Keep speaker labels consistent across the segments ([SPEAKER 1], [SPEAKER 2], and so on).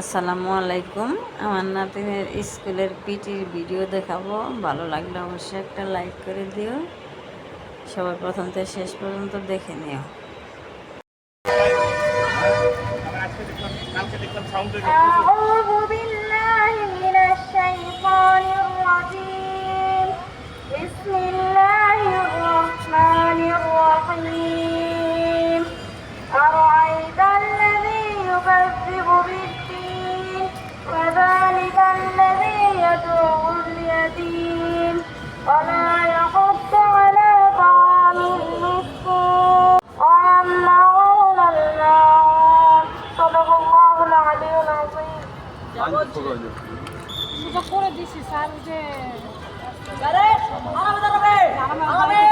[SPEAKER 1] আসসালামু আলাইকুম। আমার নাতিনের স্কুলের পিটির ভিডিও দেখাবো। ভালো লাগলে অবশ্যই একটা লাইক করে দিও। সবাই প্রথম থেকে শেষ পর্যন্ত দেখে নিও।
[SPEAKER 2] بسم الله الرحمن الرحيم করে দিও
[SPEAKER 3] সুযোগ করে দিছি স্যার যে আরে আলাদা আলাদা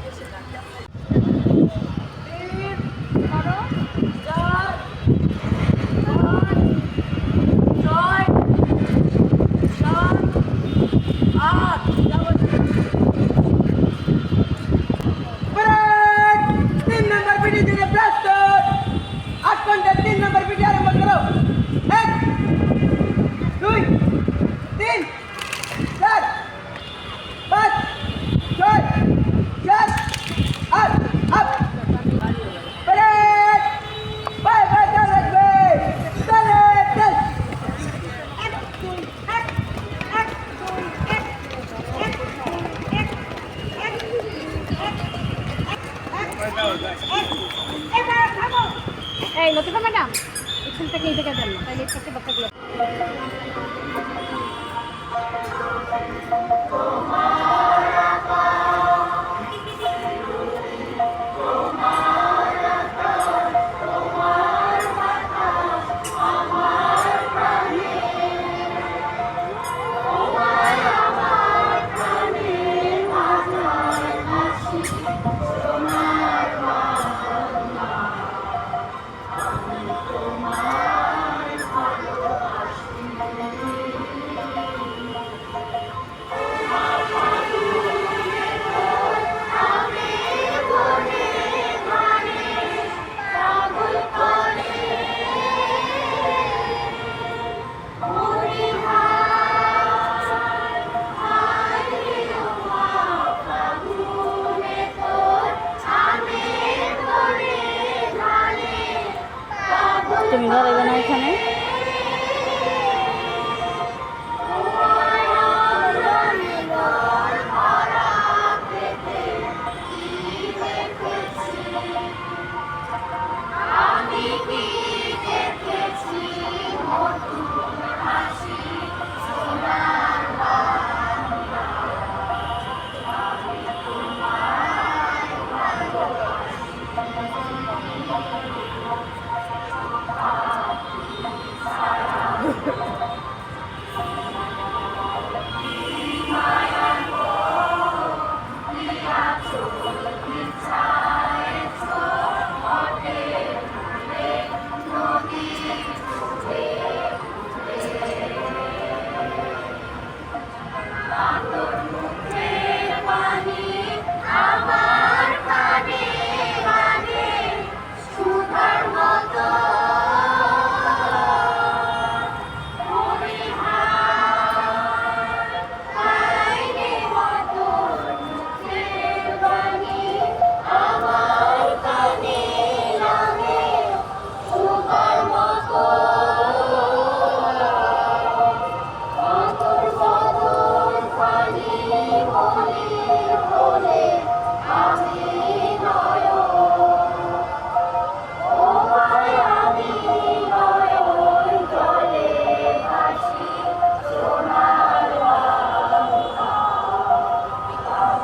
[SPEAKER 3] এখান থেকে এই জায়গায় যান তাহলে এই পাশে বাচ্চাগুলো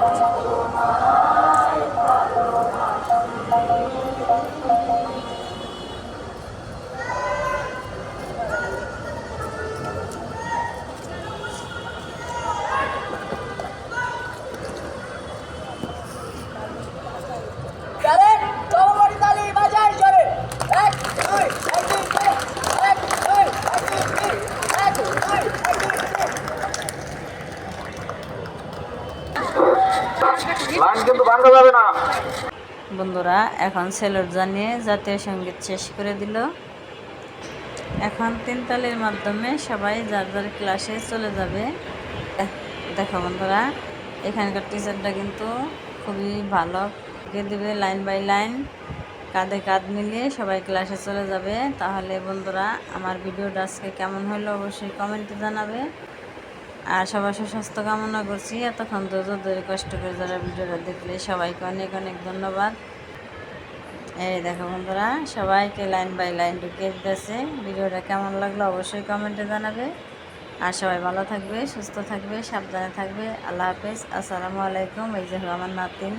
[SPEAKER 4] Thank you.
[SPEAKER 1] বন্ধুরা, এখন সেলুট জানিয়ে জাতীয় সংগীত শেষ করে দিল। এখন তিনতালির মাধ্যমে সবাই যার যার ক্লাসে চলে যাবে। দেখো বন্ধুরা, এখানকার টিচারটা কিন্তু খুবই ভালো। দেবে লাইন বাই লাইন কাঁধে কাঁধ মিলিয়ে সবাই ক্লাসে চলে যাবে। তাহলে বন্ধুরা, আমার ভিডিওটা আজকে কেমন হলো অবশ্যই কমেন্টে জানাবে। আর সবার সুস্বাস্থ্য কামনা করছি। এতক্ষণ তো ধরে কষ্ট করে যারা ভিডিওটা দেখলে সবাইকে অনেক অনেক ধন্যবাদ। এই দেখো বন্ধুরা, সবাইকে লাইন বাই লাইন ঢুকিয়ে দিতেছে। ভিডিওটা কেমন লাগল অবশ্যই কমেন্টে জানাবে। আর সবাই ভালো থাকবে, সুস্থ থাকবে, সাবধানে থাকবে। আল্লাহ হাফেজ, আসসালামু আলাইকুম। এই যে আমার নাতিন।